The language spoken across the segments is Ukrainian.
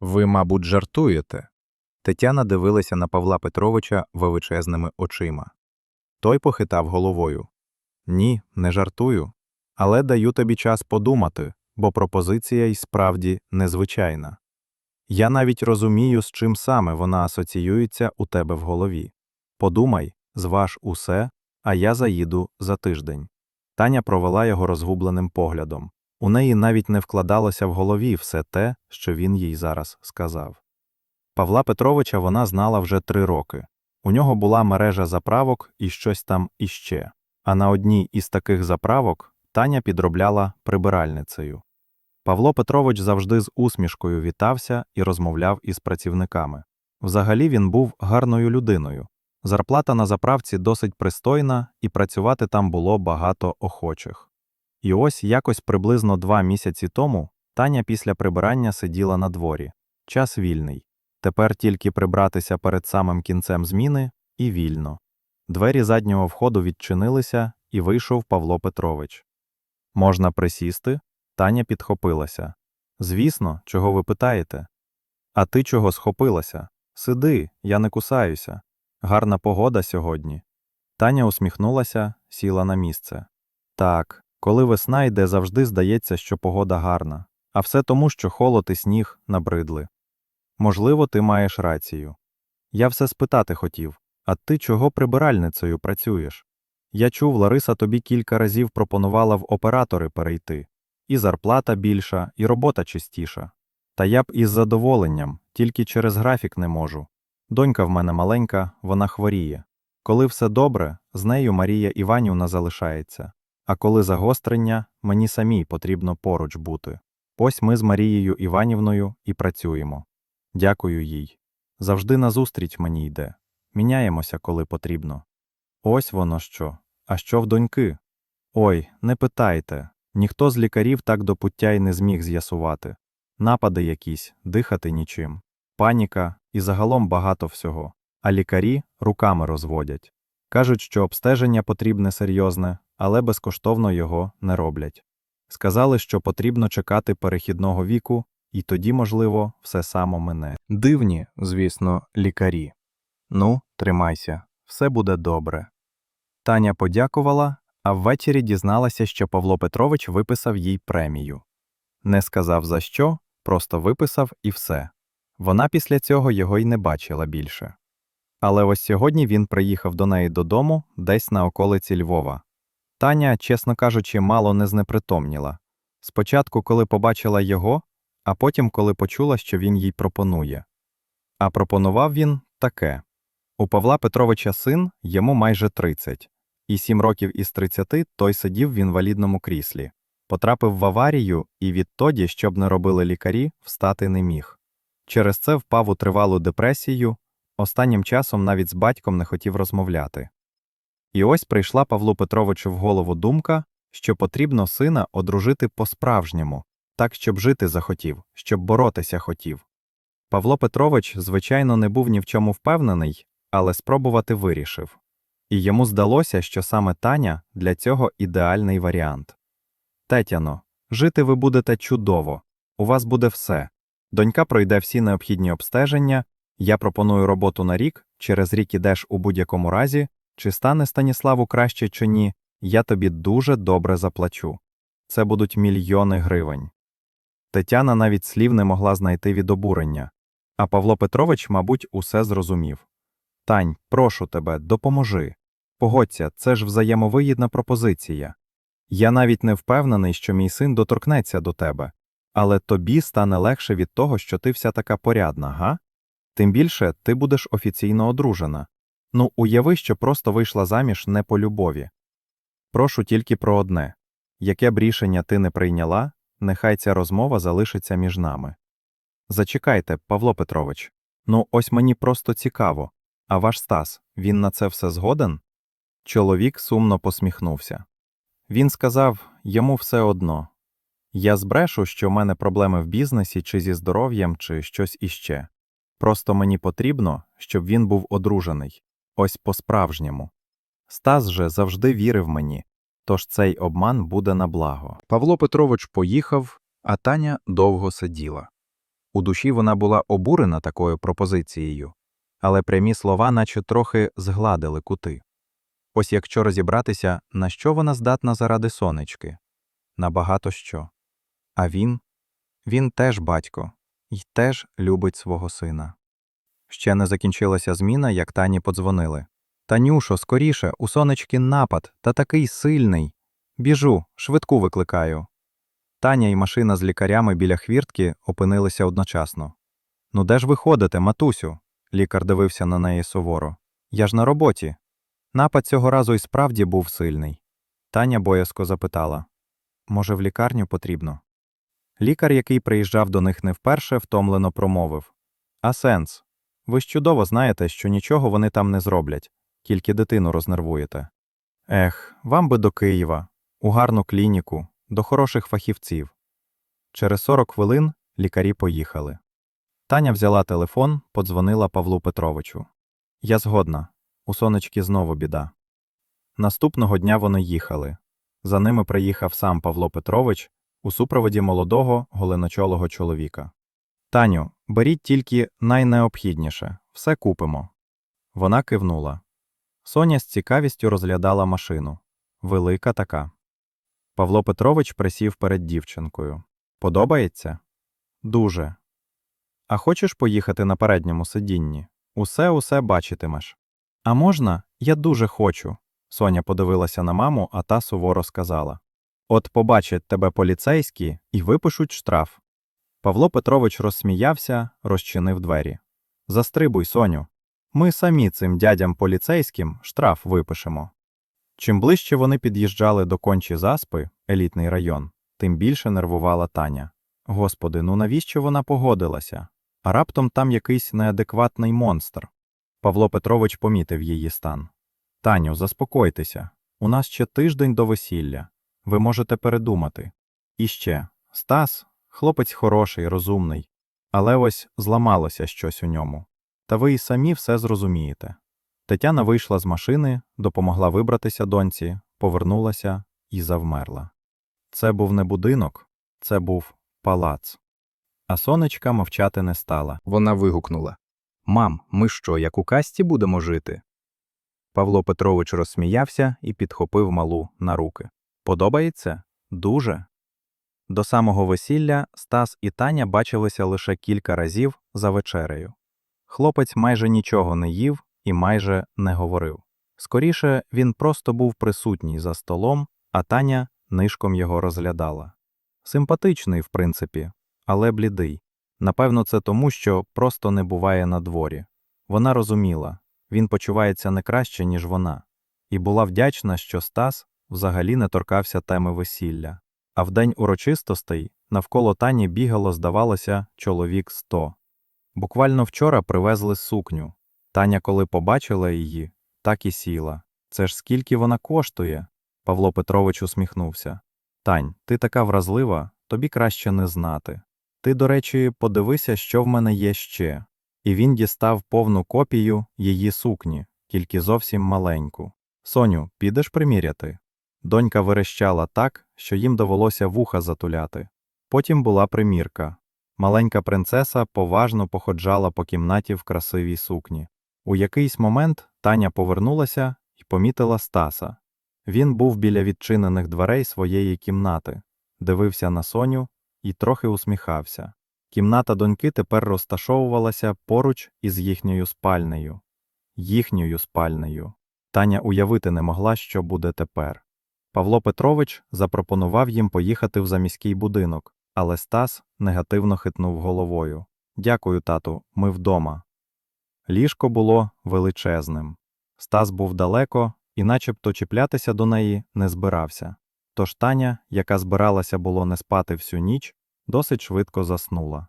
Ви, мабуть, жартуєте. Тетяна дивилася на Павла Петровича величезними очима. Той похитав головою. Ні, не жартую. Але даю тобі час подумати, бо пропозиція й справді незвичайна. Я навіть розумію, з чим саме вона асоціюється у тебе в голові. Подумай, зваж усе, а я заїду за тиждень. Таня провела його розгубленим поглядом. У неї навіть не вкладалося в голові все те, що він їй зараз сказав. Павла Петровича вона знала вже три роки. У нього була мережа заправок і щось там іще. А на одній із таких заправок Таня підробляла прибиральницею. Павло Петрович завжди з усмішкою вітався і розмовляв із працівниками. Взагалі він був гарною людиною. Зарплата на заправці досить пристойна, і працювати там було багато охочих. І ось якось приблизно два місяці тому Таня після прибирання сиділа на дворі. Час вільний. Тепер тільки прибратися перед самим кінцем зміни і вільно. Двері заднього входу відчинилися, і вийшов Павло Петрович. Можна присісти? Таня підхопилася. Звісно, чого ви питаєте? А ти чого схопилася? Сиди, я не кусаюся. Гарна погода сьогодні. Таня усміхнулася, сіла на місце. Так, коли весна йде, завжди здається, що погода гарна, а все тому, що холод і сніг набридли. Можливо, ти маєш рацію. Я все спитати хотів, а ти чого прибиральницею працюєш? Я чув, Лариса тобі кілька разів пропонувала в оператори перейти. І зарплата більша, і робота чистіша. Та я б із задоволенням, тільки через графік не можу. Донька в мене маленька, вона хворіє. Коли все добре, з нею Марія Іванівна залишається. А коли загострення, мені самій потрібно поруч бути. Ось ми з Марією Іванівною і працюємо. Дякую їй. Завжди назустріч мені йде. Міняємося, коли потрібно. Ось воно що. А що в доньки? Ой, не питайте. Ніхто з лікарів так до пуття й не зміг з'ясувати. Напади якісь, дихати нічим, паніка і загалом багато всього. А лікарі руками розводять. Кажуть, що обстеження потрібне серйозне, але безкоштовно його не роблять. Сказали, що потрібно чекати перехідного віку, і тоді, можливо, все само мине. Дивні, звісно, лікарі. Ну, тримайся, все буде добре. Таня подякувала, а ввечері дізналася, що Павло Петрович виписав їй премію. Не сказав за що, просто виписав і все. Вона після цього його й не бачила більше. Але ось сьогодні він приїхав до неї додому, десь на околиці Львова. Таня, чесно кажучи, мало не знепритомніла. Спочатку, коли побачила його, а потім, коли почула, що він їй пропонує. А пропонував він таке у Павла Петровича син йому майже 30, і сім років із 30 той сидів в інвалідному кріслі, потрапив в аварію і відтоді, щоб не робили лікарі, встати не міг. Через це впав у тривалу депресію, останнім часом навіть з батьком не хотів розмовляти. І ось прийшла Павлу Петровичу в голову думка, що потрібно сина одружити по-справжньому, так, щоб жити захотів, щоб боротися хотів. Павло Петрович, звичайно, не був ні в чому впевнений, але спробувати вирішив. І йому здалося, що саме Таня для цього ідеальний варіант. Тетяно, жити ви будете чудово, у вас буде все. Донька пройде всі необхідні обстеження, я пропоную роботу на рік, через рік ідеш у будь-якому разі, чи стане Станіславу краще чи ні, я тобі дуже добре заплачу. Це будуть мільйони гривень. Тетяна навіть слів не могла знайти від обурення, а Павло Петрович, мабуть, усе зрозумів. Тань, прошу тебе, допоможи. Погодься, це ж взаємовигідна пропозиція. Я навіть не впевнений, що мій син доторкнеться до тебе, але тобі стане легше від того, що ти вся така порядна, га? Тим більше ти будеш офіційно одружена. Ну, уяви, що просто вийшла заміж не по любові. Прошу тільки про одне яке б рішення ти не прийняла, нехай ця розмова залишиться між нами. Зачекайте, Павло Петрович. Ну, ось мені просто цікаво. А ваш Стас, він на це все згоден? Чоловік сумно посміхнувся. Він сказав йому все одно я збрешу, що в мене проблеми в бізнесі чи зі здоров'ям, чи щось іще. Просто мені потрібно, щоб він був одружений, ось по-справжньому. Стас же завжди вірив мені, тож цей обман буде на благо. Павло Петрович поїхав, а Таня довго сиділа. У душі вона була обурена такою пропозицією, але прямі слова наче трохи згладили кути. Ось якщо розібратися, на що вона здатна заради сонечки? На багато що. А він? Він теж батько, й теж любить свого сина. Ще не закінчилася зміна, як Тані подзвонили. Танюшо, скоріше, у сонечки напад, та такий сильний. Біжу, швидку викликаю. Таня і машина з лікарями біля хвіртки опинилися одночасно. Ну де ж ви ходите, матусю? Лікар дивився на неї суворо. Я ж на роботі. Напад цього разу і справді був сильний. Таня боязко запитала може, в лікарню потрібно? Лікар, який приїжджав до них не вперше, втомлено промовив А сенс? Ви ж чудово знаєте, що нічого вони там не зроблять, тільки дитину рознервуєте. Ех, вам би до Києва, у гарну клініку, до хороших фахівців. Через 40 хвилин лікарі поїхали. Таня взяла телефон, подзвонила Павлу Петровичу. Я згодна. У сонечки знову біда. Наступного дня вони їхали. За ними приїхав сам Павло Петрович у супроводі молодого голеночолого чоловіка. Таню, беріть тільки найнеобхідніше, все купимо. Вона кивнула. Соня з цікавістю розглядала машину. Велика така. Павло Петрович присів перед дівчинкою. Подобається? Дуже. А хочеш поїхати на передньому сидінні? Усе усе бачитимеш. А можна? Я дуже хочу. Соня подивилася на маму, а та суворо сказала От побачать тебе поліцейські і випишуть штраф. Павло Петрович розсміявся, розчинив двері. Застрибуй, Соню. Ми самі цим дядям поліцейським штраф випишемо. Чим ближче вони під'їжджали до кончі заспи, елітний район, тим більше нервувала Таня. Господи, ну навіщо вона погодилася? А раптом там якийсь неадекватний монстр. Павло Петрович помітив її стан. Таню, заспокойтеся. У нас ще тиждень до весілля. Ви можете передумати. І ще Стас, хлопець хороший, розумний, але ось зламалося щось у ньому. Та ви і самі все зрозумієте. Тетяна вийшла з машини, допомогла вибратися доньці, повернулася і завмерла. Це був не будинок, це був палац. А сонечка мовчати не стала. Вона вигукнула Мам, ми що, як у касті будемо жити? Павло Петрович розсміявся і підхопив малу на руки. Подобається? Дуже. До самого весілля Стас і Таня бачилися лише кілька разів за вечерею. Хлопець майже нічого не їв і майже не говорив. Скоріше, він просто був присутній за столом, а Таня нишком його розглядала. Симпатичний, в принципі, але блідий. Напевно, це тому, що просто не буває на дворі. Вона розуміла, він почувається не краще, ніж вона, і була вдячна, що Стас взагалі не торкався теми весілля. А в день урочистостей навколо Тані бігало, здавалося, чоловік сто. Буквально вчора привезли сукню. Таня, коли побачила її, так і сіла. Це ж скільки вона коштує? Павло Петрович усміхнувся. Тань, ти така вразлива, тобі краще не знати. Ти, до речі, подивися, що в мене є ще. І він дістав повну копію її сукні, тільки зовсім маленьку. Соню, підеш приміряти? Донька верещала так, що їм довелося вуха затуляти. Потім була примірка. Маленька принцеса поважно походжала по кімнаті в красивій сукні. У якийсь момент Таня повернулася і помітила Стаса. Він був біля відчинених дверей своєї кімнати, дивився на Соню і трохи усміхався. Кімната доньки тепер розташовувалася поруч із їхньою спальнею. Їхньою спальнею. Таня уявити не могла, що буде тепер. Павло Петрович запропонував їм поїхати в заміський будинок, але Стас негативно хитнув головою. Дякую, тату, ми вдома. Ліжко було величезним. Стас був далеко і начебто чіплятися до неї не збирався. Тож Таня, яка збиралася було не спати всю ніч, досить швидко заснула.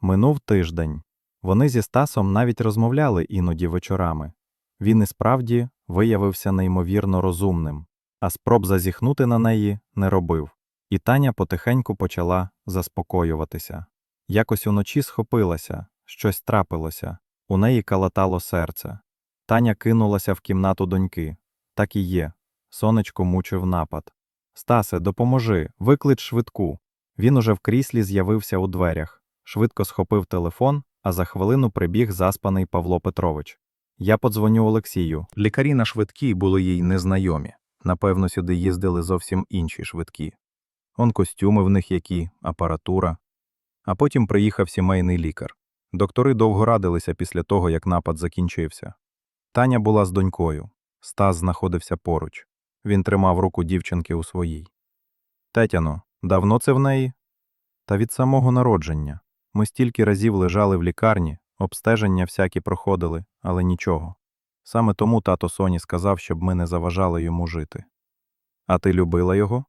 Минув тиждень. Вони зі Стасом навіть розмовляли іноді вечорами. Він і справді виявився неймовірно розумним, а спроб зазіхнути на неї не робив. І Таня потихеньку почала заспокоюватися. Якось уночі схопилася, щось трапилося, у неї калатало серце. Таня кинулася в кімнату доньки. Так і є. Сонечко мучив напад. Стасе, допоможи, виклич швидку. Він уже в кріслі з'явився у дверях. Швидко схопив телефон, а за хвилину прибіг заспаний Павло Петрович. Я подзвоню Олексію. Лікарі на швидкій були їй незнайомі. Напевно, сюди їздили зовсім інші швидкі. Он костюми в них які, апаратура. А потім приїхав сімейний лікар. Доктори довго радилися після того, як напад закінчився. Таня була з донькою. Стас знаходився поруч. Він тримав руку дівчинки у своїй. Тетяно, давно це в неї? Та від самого народження. Ми стільки разів лежали в лікарні, обстеження всякі проходили, але нічого. Саме тому тато Соні сказав, щоб ми не заважали йому жити. А ти любила його?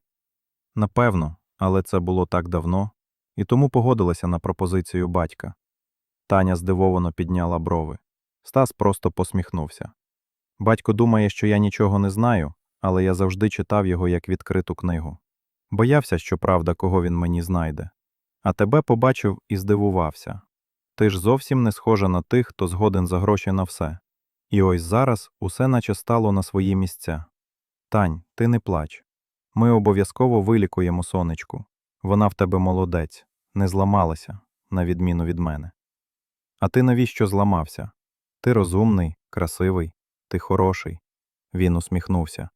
Напевно, але це було так давно, і тому погодилася на пропозицію батька. Таня здивовано підняла брови. Стас просто посміхнувся. Батько думає, що я нічого не знаю, але я завжди читав його як відкриту книгу. Боявся, що правда, кого він мені знайде. А тебе побачив і здивувався. Ти ж зовсім не схожа на тих, хто згоден за гроші на все. І ось зараз усе наче стало на свої місця. Тань, ти не плач. Ми обов'язково вилікуємо сонечку. Вона в тебе молодець, не зламалася, на відміну від мене. А ти навіщо зламався? Ти розумний, красивий, ти хороший. Він усміхнувся.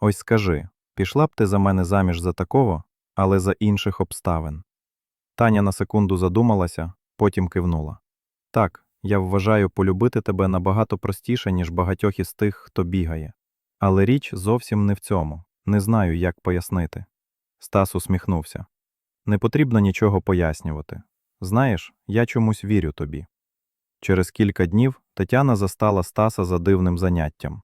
Ось скажи, пішла б ти за мене заміж за такого, але за інших обставин. Таня на секунду задумалася, потім кивнула. Так, я вважаю полюбити тебе набагато простіше, ніж багатьох із тих, хто бігає. Але річ зовсім не в цьому. Не знаю, як пояснити. Стас усміхнувся. Не потрібно нічого пояснювати. Знаєш, я чомусь вірю тобі. Через кілька днів Тетяна застала Стаса за дивним заняттям.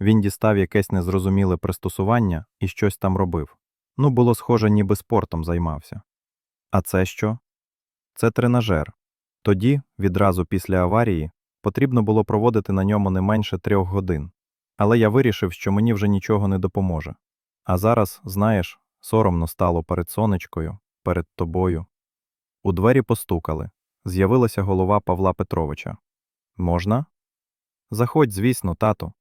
Він дістав якесь незрозуміле пристосування і щось там робив. Ну, було схоже, ніби спортом займався. А це що? Це тренажер. Тоді, відразу після аварії, потрібно було проводити на ньому не менше трьох годин. Але я вирішив, що мені вже нічого не допоможе. А зараз, знаєш, соромно стало перед сонечкою, перед тобою. У двері постукали. З'явилася голова Павла Петровича. Можна? Заходь, звісно, тату.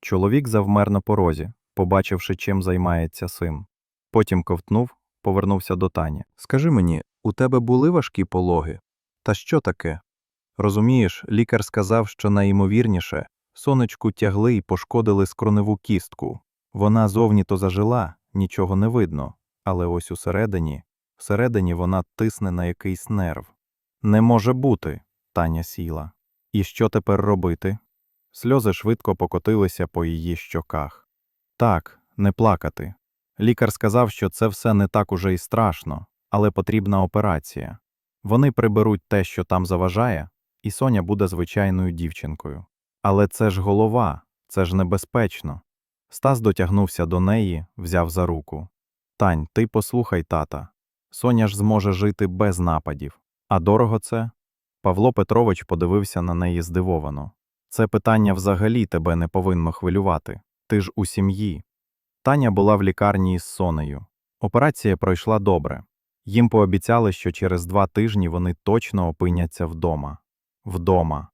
Чоловік завмер на порозі, побачивши, чим займається син. Потім ковтнув, повернувся до Тані. Скажи мені, у тебе були важкі пологи? Та що таке? Розумієш, лікар сказав, що найімовірніше сонечку тягли і пошкодили скроневу кістку. Вона зовні то зажила, нічого не видно, але ось усередині, всередині вона тисне на якийсь нерв. Не може бути, Таня сіла. І що тепер робити? Сльози швидко покотилися по її щоках. Так, не плакати. Лікар сказав, що це все не так уже і страшно, але потрібна операція. Вони приберуть те, що там заважає, і Соня буде звичайною дівчинкою. Але це ж голова, це ж небезпечно. Стас дотягнувся до неї, взяв за руку. Тань, ти послухай тата. Соня ж зможе жити без нападів. А дорого це? Павло Петрович подивився на неї здивовано. Це питання взагалі тебе не повинно хвилювати. Ти ж у сім'ї. Таня була в лікарні із Сонею. Операція пройшла добре. Їм пообіцяли, що через два тижні вони точно опиняться вдома. Вдома.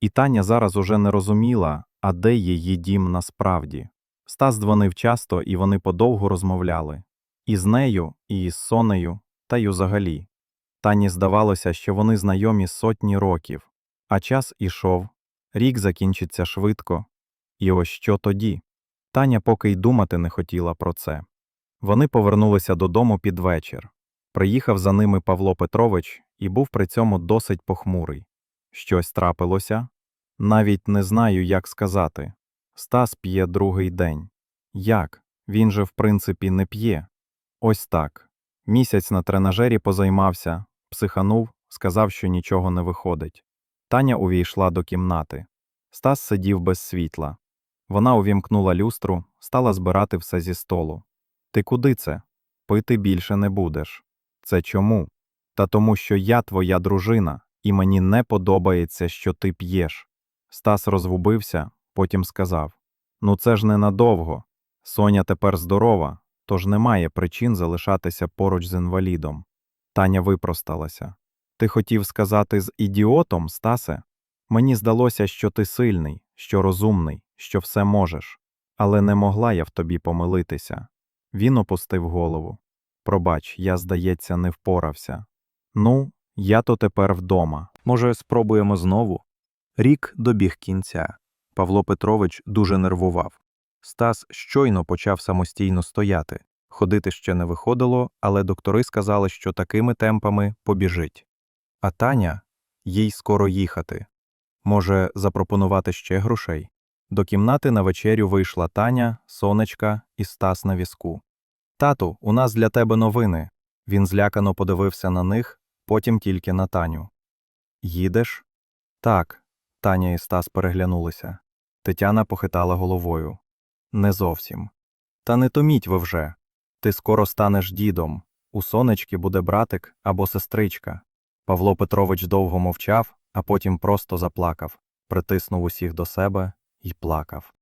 І Таня зараз уже не розуміла, а де її дім насправді. Стас дзвонив часто, і вони подовго розмовляли. І з нею, і із Сонею, та й взагалі. Тані здавалося, що вони знайомі сотні років, а час ішов, рік закінчиться швидко. І ось що тоді? Таня поки й думати не хотіла про це. Вони повернулися додому під вечір. Приїхав за ними Павло Петрович і був при цьому досить похмурий. Щось трапилося? Навіть не знаю, як сказати. Стас п'є другий день. Як? Він же, в принципі, не п'є. Ось так. Місяць на тренажері позаймався, психанув, сказав, що нічого не виходить. Таня увійшла до кімнати. Стас сидів без світла. Вона увімкнула люстру, стала збирати все зі столу. Ти куди це? Пити більше не будеш. Це чому? Та тому, що я твоя дружина, і мені не подобається, що ти п'єш. Стас розгубився, потім сказав: Ну, це ж ненадовго. Соня тепер здорова, тож немає причин залишатися поруч з інвалідом. Таня випросталася. Ти хотів сказати з ідіотом, Стасе? Мені здалося, що ти сильний, що розумний, що все можеш, але не могла я в тобі помилитися. Він опустив голову. Пробач, я, здається, не впорався. Ну, Я то тепер вдома. Може, спробуємо знову? Рік добіг кінця. Павло Петрович дуже нервував. Стас щойно почав самостійно стояти. Ходити ще не виходило, але доктори сказали, що такими темпами побіжить. А Таня їй скоро їхати. Може, запропонувати ще грошей? До кімнати на вечерю вийшла Таня, сонечка і Стас на візку. Тату, у нас для тебе новини. Він злякано подивився на них, потім тільки на Таню. Їдеш? Так. Таня і Стас переглянулися. Тетяна похитала головою. Не зовсім. Та не томіть ви вже. Ти скоро станеш дідом. У сонечки буде братик або сестричка. Павло Петрович довго мовчав, а потім просто заплакав, притиснув усіх до себе і плакав.